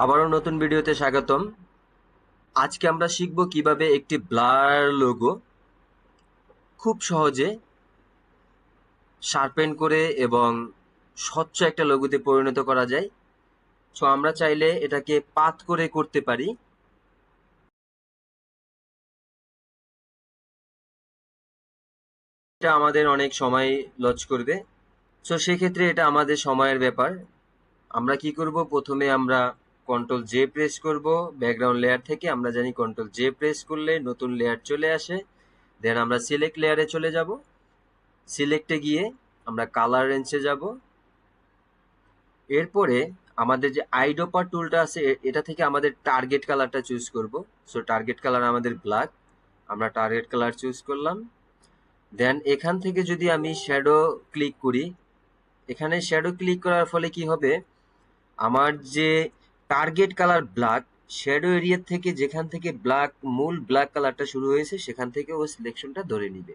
আবারও নতুন ভিডিওতে স্বাগতম। আজকে আমরা শিখব কীভাবে একটি ব্লার লোগো খুব সহজে শার্পেন করে এবং স্বচ্ছ একটা লোগোতে পরিণত করা যায়। সো আমরা চাইলে এটাকে পাত করে করতে পারি। এটা আমাদের অনেক সময় লজ করবে। সো সেক্ষেত্রে এটা আমাদের সময়ের ব্যাপার। আমরা কি করব? প্রথমে আমরা কন্ট্রোল জে প্রেস করব। ব্যাকগ্রাউন্ড লেয়ার থেকে আমরা জানি কন্ট্রোল জে প্রেস করলে নতুন লেয়ার চলে আসে। দেন আমরা সিলেক্ট লেয়ারে চলে যাব। সিলেক্টে গিয়ে আমরা কালার রেঞ্জে যাব। এরপরে আমাদের যে আইডোপার টুলটা আছে এটা থেকে আমাদের টার্গেট কালারটা চুজ করব। সো টার্গেট কালার আমাদের ব্ল্যাক আমরা টার্গেট কালার চুজ করলাম। দেন এখান থেকে যদি আমি শ্যাডো ক্লিক করি, এখানে শ্যাডো ক্লিক করার ফলে কি হবে? আমার যে target colour black, shadow area থেকে যেখান থেকে ব্ল্যাক, মূল ব্ল্যাক কালারটা শুরু হয়েছে, সেখান থেকে ও সিলেকশনটা ধরে নিবে।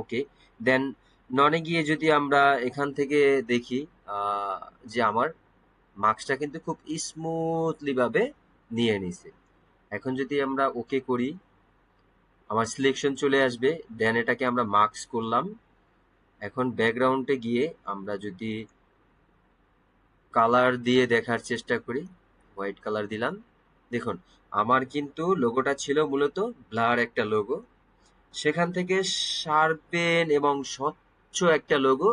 ওকে দেন ননে গিয়ে যদি আমরা এখান থেকে দেখি যে আমার মার্কসটা কিন্তু খুব স্মুথলি ভাবে নিয়ে নিছে। এখন যদি আমরা ওকে করি, আমার সিলেকশন চলে আসবে দেন এটাকে আমরা মার্কস করলাম। এখন ব্যাকগ্রাউন্ডে গিয়ে আমরা যদি কালার দিয়ে দেখার চেষ্টা করি হোয়াইট কালার দিলাম। দেখুন, আমার কিন্তু লোগোটা ছিল মূলত ব্লার একটা লোগো সেখান থেকে শার্পেন এবং স্বচ্ছ একটা লোগো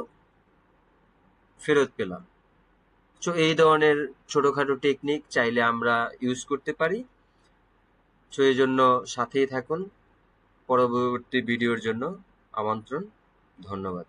ফেরত পেলাম। তো এই ধরনের ছোটখাটো টেকনিক চাইলে আমরা ইউজ করতে পারি। তো এই জন্য সাথেই থাকুন। পরবর্তী ভিডিওর জন্য আমন্ত্রণ, ধন্যবাদ।